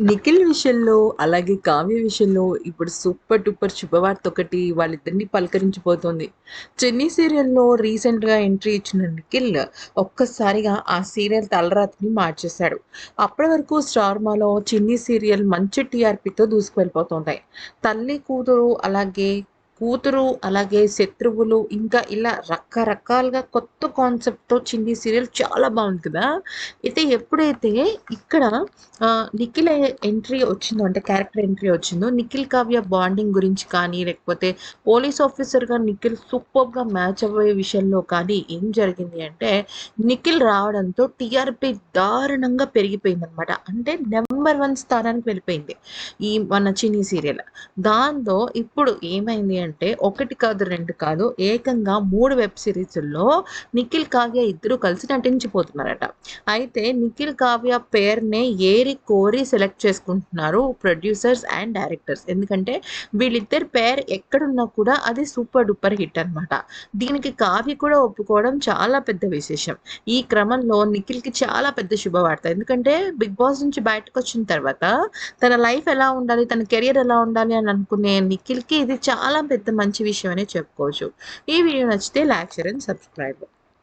నిఖిల్ విషయంలో, అలాగే కావ్య విషయంలో ఇప్పుడు సూపర్ టూపర్ శుభవార్త ఒకటి వాళ్ళిద్దరిని పలకరించిపోతుంది. చెన్నై సీరియల్‌లో రీసెంట్‌గా ఎంట్రీ ఇచ్చిన నిఖిల్ ఒక్కసారిగా ఆ సీరియల్ తలరాత్రిని మార్చేశాడు. అప్పటి వరకు స్టార్మాలో 'చిన్ని' సీరియల్ మంచి టీఆర్పీతో దూసుకువెళ్ళిపోతుంటాయి. తల్లి, కూతురు అలాగే కూతురు, అలాగే శత్రువులు ఇంకా ఇలా రకరకాలుగా కొత్త కాన్సెప్ట్‌తో 'చిన్ని' సీరియల్ చాలా బాగుంది కదా! అయితే ఎప్పుడైతే ఇక్కడ నిఖిల్ ఎంట్రీ వచ్చిందో అంటే క్యారెక్టర్ ఎంట్రీ వచ్చిందో, నిఖిల్, కావ్య బాండింగ్ గురించి కానీ, లేకపోతే పోలీస్ ఆఫీసర్‌గా నిఖిల్ సూపర్గా మ్యాచ్ అవ్వే విషయంలో కానీ ఏం జరిగింది అంటే, నిఖిల్ రావడంతో టీఆర్పీ దారుణంగా పెరిగిపోయిందనమాట. అంటే నెంబర్ వన్ స్థానానికి వెళ్ళిపోయింది. ఈ మన 'చిన్ని' సీరియల్. దాంతో ఇప్పుడు ఏమైంది అంటే, ఒకటి కాదు, రెండు కాదు ఏకంగా మూడు వెబ్ సిరీస్లో నిఖిల్, కావ్య ఇద్దరు కలిసి నటించిపోతున్నారట. అయితే నిఖిల్, కావ్య పేరునే ఏరి కోరి సెలెక్ట్ చేసుకుంటున్నారు ప్రొడ్యూసర్స్ అండ్ డైరెక్టర్స్. ఎందుకంటే వీళ్ళిద్దరి పేరు ఎక్కడున్నా కూడా అది సూపర్ డూపర్ హిట్ అనమాట. దీనికి కావ్య కూడా ఒప్పుకోవడం చాలా పెద్ద విశేషం. ఈ క్రమంలో నిఖిల్‌కి చాలా పెద్ద శుభవార్త. ఎందుకంటే 'బిగ్ బాస్' నుంచి బయటకు వచ్చిన తర్వాత తన లైఫ్ ఎలా ఉండాలి, తన కెరియర్ ఎలా ఉండాలి అని అనుకునే నిఖిల్‌కి ఇది చాలా పెద్ద పెద్ద మంచి విషయం అనే చెప్పుకోవచ్చు. ఈ వీడియో నచ్చితే లైక్, షేర్ అండ్ సబ్స్క్రైబ్.